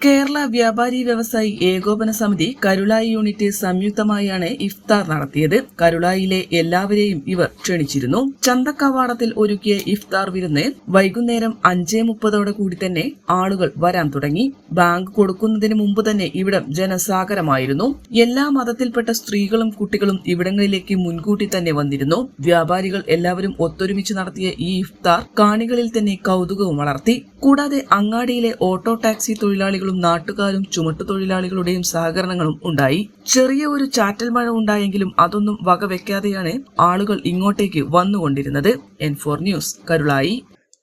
കേരള വ്യാപാരി വ്യവസായി ഏകോപന സമിതി കരുളായി യൂണിറ്റ് സംയുക്തമായാണ് ഇഫ്താർ നടത്തിയത്. കരുളായിലെ എല്ലാവരെയും ഇവർ ക്ഷണിച്ചിരുന്നു. ചന്തക്കവാടത്തിൽ ഒരുക്കിയ ഇഫ്താർ വിരുന്ന് വൈകുന്നേരം അഞ്ചേ മുപ്പതോടെ കൂടി തന്നെ ആളുകൾ വരാൻ തുടങ്ങി. ബാങ്ക് കൊടുക്കുന്നതിന് മുമ്പ് തന്നെ ഇവിടം ജനസാഗരമായിരുന്നു. എല്ലാ മതത്തിൽപ്പെട്ട സ്ത്രീകളും കുട്ടികളും ഇവിടങ്ങളിലേക്ക് മുൻകൂട്ടി തന്നെ വന്നിരുന്നു. വ്യാപാരികൾ എല്ലാവരും ഒത്തൊരുമിച്ച് നടത്തിയ ഈ ഇഫ്താർ കാണികളിൽ തന്നെ കൗതുകവും വളർത്തി. കൂടാതെ അങ്ങാടിയിലെ ഓട്ടോ ടാക്സി തൊഴിലാളികളും നാട്ടുകാരും ചുമട്ടുതൊഴിലാളികളുടെയും സഹകരണങ്ങളും ഉണ്ടായി. ചെറിയ ഒരു ചാറ്റൽ മഴ ഉണ്ടായെങ്കിലും അതൊന്നും വകവെക്കാതെയാണ് ആളുകൾ ഇങ്ങോട്ടേക്ക് വന്നുകൊണ്ടിരുന്നത്. N four news Karulai.